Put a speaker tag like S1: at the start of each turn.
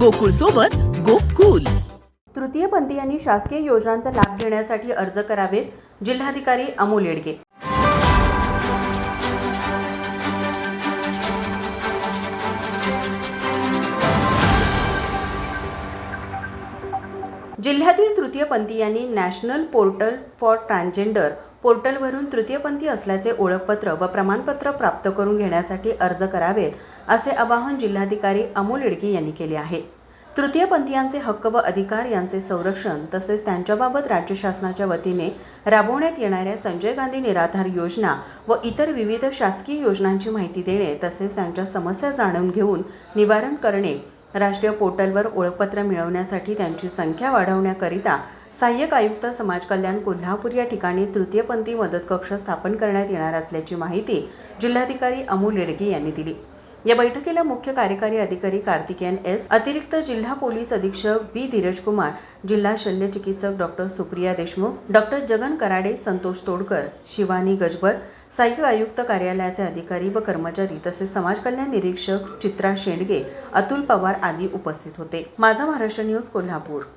S1: गोकुळ सोबत गोकुल.
S2: तृतीय पंथीयांनी शासकीय योजनांचा लाभ घेण्यासाठी अर्ज करावेत जिल्हाधिकारी अमोल येडगे. जिल्ह्यातील तृतीयपंथीयांनी नॅशनल पोर्टल फॉर ट्रान्सजेंडर पोर्टलवरून तृतीयपंथी असल्याचे ओळखपत्र व प्रमाणपत्र प्राप्त करून घेण्यासाठी अर्ज करावेत असे आवाहन जिल्हाधिकारी अमोल येडगे यांनी केले आहे. तृतीयपंथीयांचे हक्क व अधिकार यांचे संरक्षण तसेच त्यांच्याबाबत राज्य शासनाच्या वतीने राबवण्यात येणाऱ्या संजय गांधी निराधार योजना व इतर विविध शासकीय योजनांची माहिती देणे तसेच त्यांच्या समस्या जाणून घेऊन निवारण करणे राष्ट्रीय पोर्टलवर ओळखपत्र मिळवण्यासाठी त्यांची संख्या वाढवण्याकरिता सहाय्यक आयुक्त समाज कल्याण कोल्हापूर या ठिकाणी तृतीयपंथी मदत कक्ष स्थापन करण्यात येणार असल्याची माहिती जिल्हाधिकारी अमोल येडगे यांनी दिली. या बैठकीला मुख्य कार्यकारी अधिकारी कार्तिकेयन एस अतिरिक्त जिल्हा पोलीस अधीक्षक बी धीरज कुमार जिल्हा शल्य चिकित्सक डॉक्टर सुप्रिया देशमुख डॉक्टर जगन कराडे संतोष तोडकर शिवानी गजबर सहाय्यक आयुक्त कार्यालयाचे अधिकारी व कर्मचारी तसेच समाज कल्याण निरीक्षक चित्रा शेंडगे अतुल पवार आदी उपस्थित होते. माझा महाराष्ट्र न्यूज कोल्हापूर.